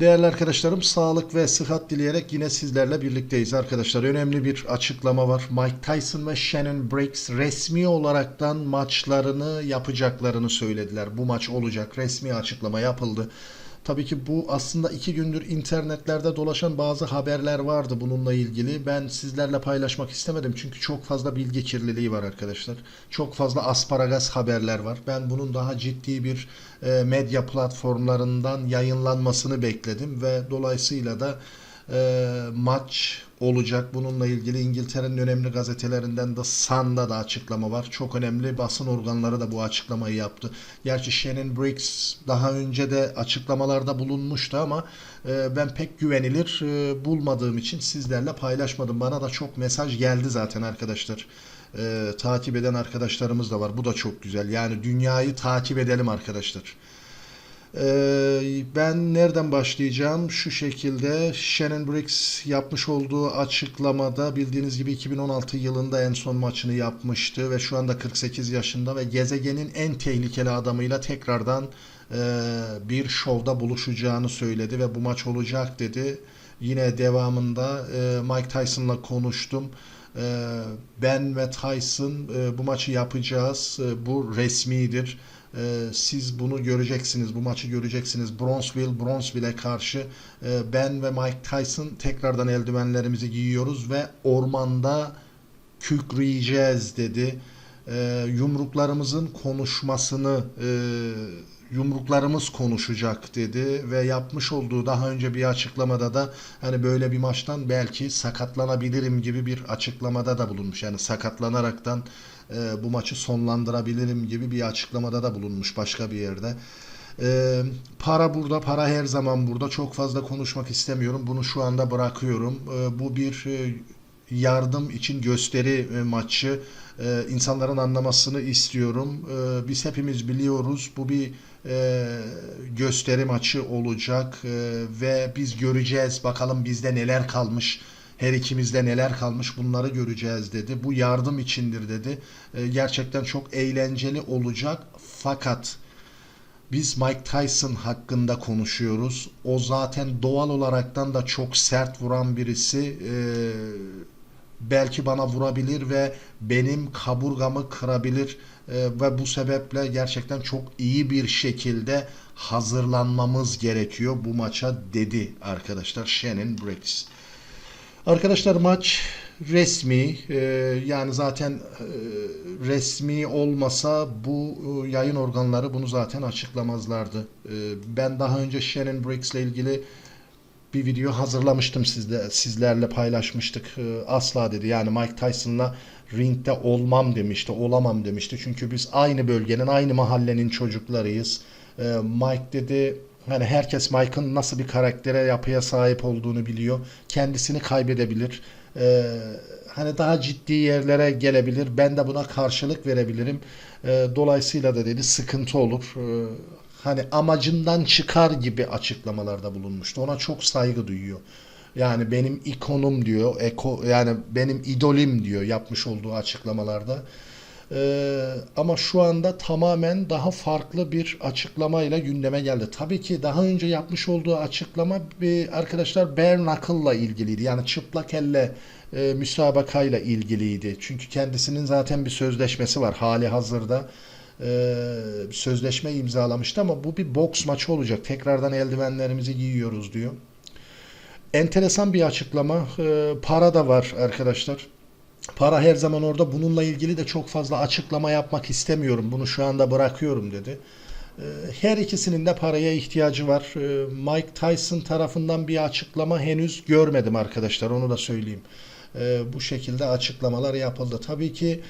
Değerli arkadaşlarım sağlık ve sıhhat dileyerek yine sizlerle birlikteyiz arkadaşlar. Önemli bir açıklama var. Mike Tyson ve Shannon Briggs resmi olaraktan maçlarını yapacaklarını söylediler. Bu maç olacak. Resmi açıklama yapıldı. Tabii ki bu aslında iki gündür internetlerde dolaşan bazı haberler vardı bununla ilgili. Ben sizlerle paylaşmak istemedim çünkü çok fazla bilgi kirliliği var arkadaşlar. Çok fazla asparagas haberler var. Ben bunun daha ciddi bir e, medya platformlarından yayınlanmasını bekledim ve dolayısıyla da e, maç olacak. Bununla ilgili İngiltere'nin önemli gazetelerinden The Sun'da da açıklama var. Çok önemli basın organları da bu açıklamayı yaptı. Gerçi Shannon Briggs daha önce de açıklamalarda bulunmuştu ama e, ben pek güvenilir e, bulmadığım için sizlerle paylaşmadım. Bana da çok mesaj geldi zaten arkadaşlar. E, takip eden arkadaşlarımız da var. Bu da çok güzel. Yani dünyayı takip edelim arkadaşlar. Ee, ben nereden başlayacağım? Şu şekilde Shannon Briggs yapmış olduğu açıklamada bildiğiniz gibi 2016 yılında en son maçını yapmıştı ve şu anda 48 yaşında ve gezegenin en tehlikeli adamıyla tekrardan e, bir şovda buluşacağını söyledi ve bu maç olacak dedi. Yine devamında e, Mike Tyson'la konuştum. E, ben ve Tyson e, bu maçı yapacağız. E, bu resmidir. Ee, siz bunu göreceksiniz, bu maçı göreceksiniz. Bronzeville, Bronzeville'e karşı e, ben ve Mike Tyson tekrardan eldivenlerimizi giyiyoruz ve ormanda kükreyeceğiz dedi. Ee, yumruklarımızın konuşmasını e, yumruklarımız konuşacak dedi ve yapmış olduğu daha önce bir açıklamada da hani böyle bir maçtan belki sakatlanabilirim gibi bir açıklamada da bulunmuş. Yani sakatlanaraktan e, bu maçı sonlandırabilirim gibi bir açıklamada da bulunmuş başka bir yerde. E, para burada, para her zaman burada. Çok fazla konuşmak istemiyorum. Bunu şu anda bırakıyorum. E, bu bir e, yardım için gösteri e, maçı. E, insanların anlamasını istiyorum. E, biz hepimiz biliyoruz. Bu bir e, gösteri maçı olacak e, ve biz göreceğiz. Bakalım bizde neler kalmış. Her ikimizde neler kalmış bunları göreceğiz dedi. Bu yardım içindir dedi. E, gerçekten çok eğlenceli olacak. Fakat biz Mike Tyson hakkında konuşuyoruz. O zaten doğal olaraktan da çok sert vuran birisi. E, belki bana vurabilir ve benim kaburgamı kırabilir E, ve bu sebeple gerçekten çok iyi bir şekilde hazırlanmamız gerekiyor bu maça dedi arkadaşlar Shannon Briggs. Arkadaşlar maç resmi e, yani zaten e, resmi olmasa bu e, yayın organları bunu zaten açıklamazlardı. E, ben daha önce Shannon Briggs ile ilgili bir video hazırlamıştım sizde sizlerle paylaşmıştık. E, asla dedi yani Mike Tyson'la ringde olmam demişti, olamam demişti. Çünkü biz aynı bölgenin, aynı mahallenin çocuklarıyız. E, Mike dedi Hani herkes Mike'ın nasıl bir karaktere, yapıya sahip olduğunu biliyor. Kendisini kaybedebilir. Ee, hani daha ciddi yerlere gelebilir. Ben de buna karşılık verebilirim. Ee, dolayısıyla da dedi sıkıntı olur. Ee, hani amacından çıkar gibi açıklamalarda bulunmuştu. Ona çok saygı duyuyor. Yani benim ikonum diyor, eko yani benim idolim diyor yapmış olduğu açıklamalarda. Ee, ama şu anda tamamen daha farklı bir açıklamayla gündeme geldi. Tabii ki daha önce yapmış olduğu açıklama bir arkadaşlar bare knuckle'la ilgiliydi. Yani çıplak elle e, müsabakayla ilgiliydi. Çünkü kendisinin zaten bir sözleşmesi var hali hazırda. E, sözleşme imzalamıştı ama bu bir boks maçı olacak. Tekrardan eldivenlerimizi giyiyoruz diyor. Enteresan bir açıklama. E, para da var arkadaşlar. Para her zaman orada. Bununla ilgili de çok fazla açıklama yapmak istemiyorum. Bunu şu anda bırakıyorum dedi. Ee, Her ikisinin de paraya ihtiyacı var. Mike Tyson tarafından bir açıklama henüz görmedim arkadaşlar. Onu da söyleyeyim. Bu şekilde açıklamalar yapıldı. Tabii ki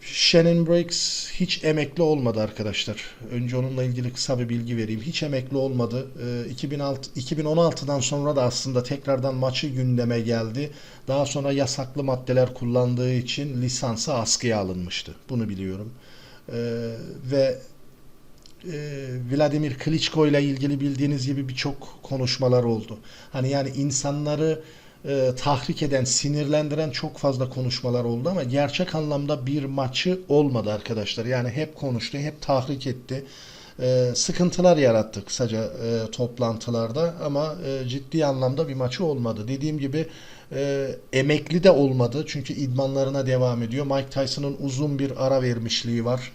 Shannon Briggs hiç emekli olmadı arkadaşlar. Önce onunla ilgili kısa bir bilgi vereyim. Hiç emekli olmadı. Ee, 2006, 2016'dan sonra da aslında tekrardan maçı gündeme geldi. Daha sonra yasaklı maddeler kullandığı için lisansı askıya alınmıştı. Bunu biliyorum. Ee, ve e, Vladimir Klitschko ile ilgili bildiğiniz gibi birçok konuşmalar oldu. Hani yani insanları e, tahrik eden, sinirlendiren çok fazla konuşmalar oldu ama gerçek anlamda bir maçı olmadı arkadaşlar. Yani hep konuştu, hep tahrik etti. e, sıkıntılar yarattı kısaca e, toplantılarda ama e, ciddi anlamda bir maçı olmadı. Dediğim gibi e, emekli de olmadı çünkü idmanlarına devam ediyor. Mike Tyson'ın uzun bir ara vermişliği var.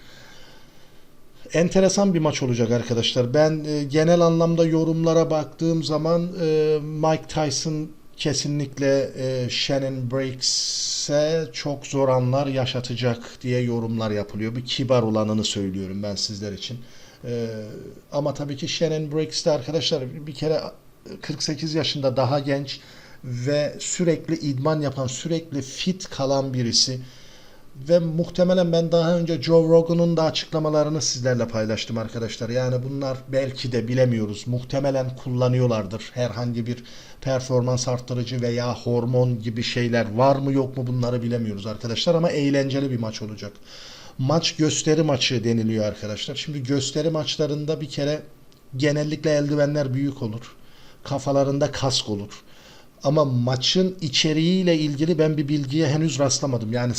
Enteresan bir maç olacak arkadaşlar. Ben e, genel anlamda yorumlara baktığım zaman e, Mike Tyson kesinlikle e, Shannon Briggs'e çok zor anlar yaşatacak diye yorumlar yapılıyor. Bir kibar olanını söylüyorum ben sizler için. E, ama tabii ki Shannon Briggs de arkadaşlar bir kere 48 yaşında daha genç ve sürekli idman yapan, sürekli fit kalan birisi. Ve muhtemelen ben daha önce Joe Rogan'ın da açıklamalarını sizlerle paylaştım arkadaşlar. Yani bunlar belki de bilemiyoruz. Muhtemelen kullanıyorlardır. Herhangi bir performans arttırıcı veya hormon gibi şeyler var mı yok mu bunları bilemiyoruz arkadaşlar. Ama eğlenceli bir maç olacak. Maç gösteri maçı deniliyor arkadaşlar. Şimdi gösteri maçlarında bir kere genellikle eldivenler büyük olur. Kafalarında kask olur. Ama maçın içeriğiyle ilgili ben bir bilgiye henüz rastlamadım. Yani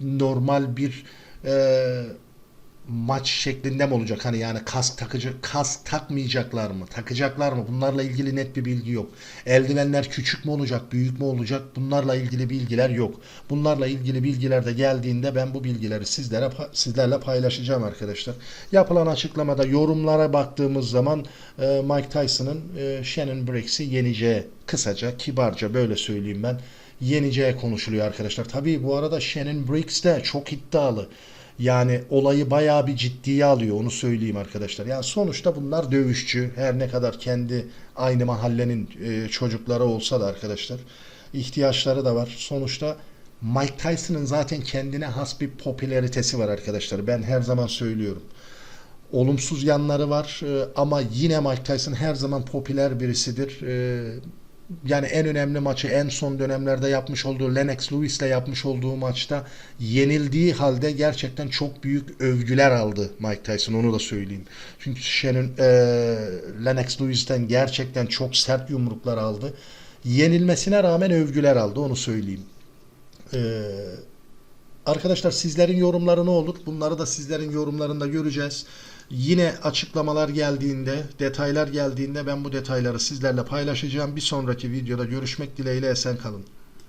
normal bir e, maç şeklinde mi olacak? Hani yani kask takıcı kask takmayacaklar mı? Takacaklar mı? Bunlarla ilgili net bir bilgi yok. Eldivenler küçük mü olacak, büyük mü olacak? Bunlarla ilgili bilgiler yok. Bunlarla ilgili bilgiler de geldiğinde ben bu bilgileri sizlere sizlerle paylaşacağım arkadaşlar. Yapılan açıklamada yorumlara baktığımız zaman e, Mike Tyson'ın e, Shannon Briggs'i yeneceği kısaca, kibarca böyle söyleyeyim ben yeneceği konuşuluyor arkadaşlar. Tabii bu arada Shannon Briggs de çok iddialı. Yani olayı bayağı bir ciddiye alıyor onu söyleyeyim arkadaşlar. Yani sonuçta bunlar dövüşçü. Her ne kadar kendi aynı mahallenin e, çocukları olsa da arkadaşlar ihtiyaçları da var. Sonuçta Mike Tyson'ın zaten kendine has bir popülaritesi var arkadaşlar. Ben her zaman söylüyorum. Olumsuz yanları var e, ama yine Mike Tyson her zaman popüler birisidir. Yani en önemli maçı en son dönemlerde yapmış olduğu Lennox Lewis'le yapmış olduğu maçta yenildiği halde gerçekten çok büyük övgüler aldı Mike Tyson onu da söyleyeyim. Çünkü Shannon e, Lennox Lewis'ten gerçekten çok sert yumruklar aldı. Yenilmesine rağmen övgüler aldı onu söyleyeyim. E, Arkadaşlar sizlerin yorumları ne olur? Bunları da sizlerin yorumlarında göreceğiz. Yine açıklamalar geldiğinde, detaylar geldiğinde ben bu detayları sizlerle paylaşacağım. Bir sonraki videoda görüşmek dileğiyle esen kalın.